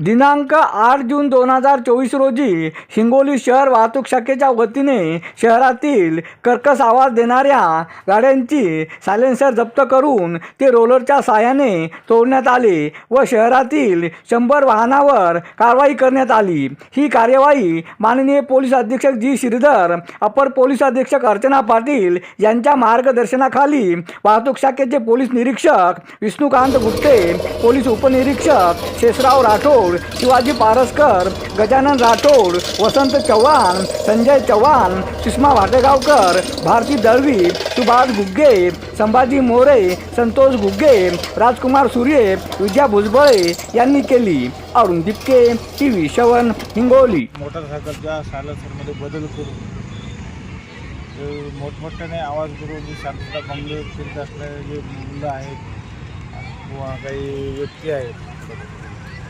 दिनांक आठ जून दोन हजार चोवीस रोजी हिंगोली शहर वाहतूक शाखेच्या वतीने शहरातील कर्कश आवाज देणाऱ्या गाड्यांची सायलेन्सर जप्त करून ते रोलरच्या साहाय्याने तोडण्यात आले व शहरातील शंभर वाहनावर कारवाई करण्यात आली. ही कार्यवाही माननीय पोलीस अधीक्षक जी. श्रीधर अपर पोलीस अधीक्षक अर्चना पाटील यांच्या मार्गदर्शनाखाली वाहतूक शाखेचे पोलीस निरीक्षक विष्णुकांत गुप्ते पोलीस उपनिरीक्षक शेषराव राठोड राठोड शिवाजी पारसकर गजानन राठोड वसंत चव्हाण संजय चव्हाण सुषमा वाटेगावकर भारती दळवी सुभाष गुग्गे संभाजी मोरे संतोष गुग्गे राजकुमार सूर्ये विजया भुजबळे यांनी केली अरुण दिपके टी व्ही शवन हिंगोली. मोटरसायकलच्या सायलेन्सरमध्ये बदल करून मोठमोठ्याने आवाज करून शांतता भंग फिरत असणारे जे मुलं आहेत किंवा काही व्यक्ती आहेत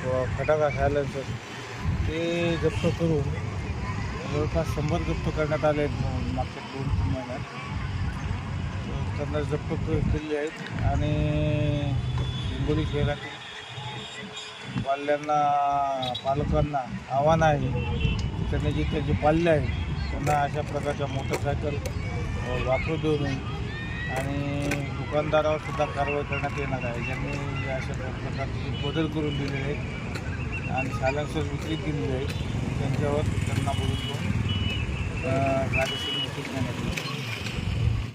किंवा फटाका सायलेन्सर ते जप्त करून जवळपास शंभर जप्त करण्यात आले आहेत मागच्या दोन तीन महिन्यात. त्यांना जप्त क- आहेत आणि हिंगोली शहरातील पाल्यांना पालकांना आव्हान आहे त्यांनी जे त्यांचे पाल्य आहेत त्यांना अशा प्रकारच्या मोटरसायकल वापरू देऊ नये. आणि दुकानदारावर सुद्धा कारवाई करण्यात येणार आहे. ज्यांनी अशा प्रकारचे बदल करून दिलेले आहेत आणि सायलेन्सर विक्री केलेली आहे त्यांच्यावर त्यांना बोलून घेऊन अ, कायदेशीर नोटीस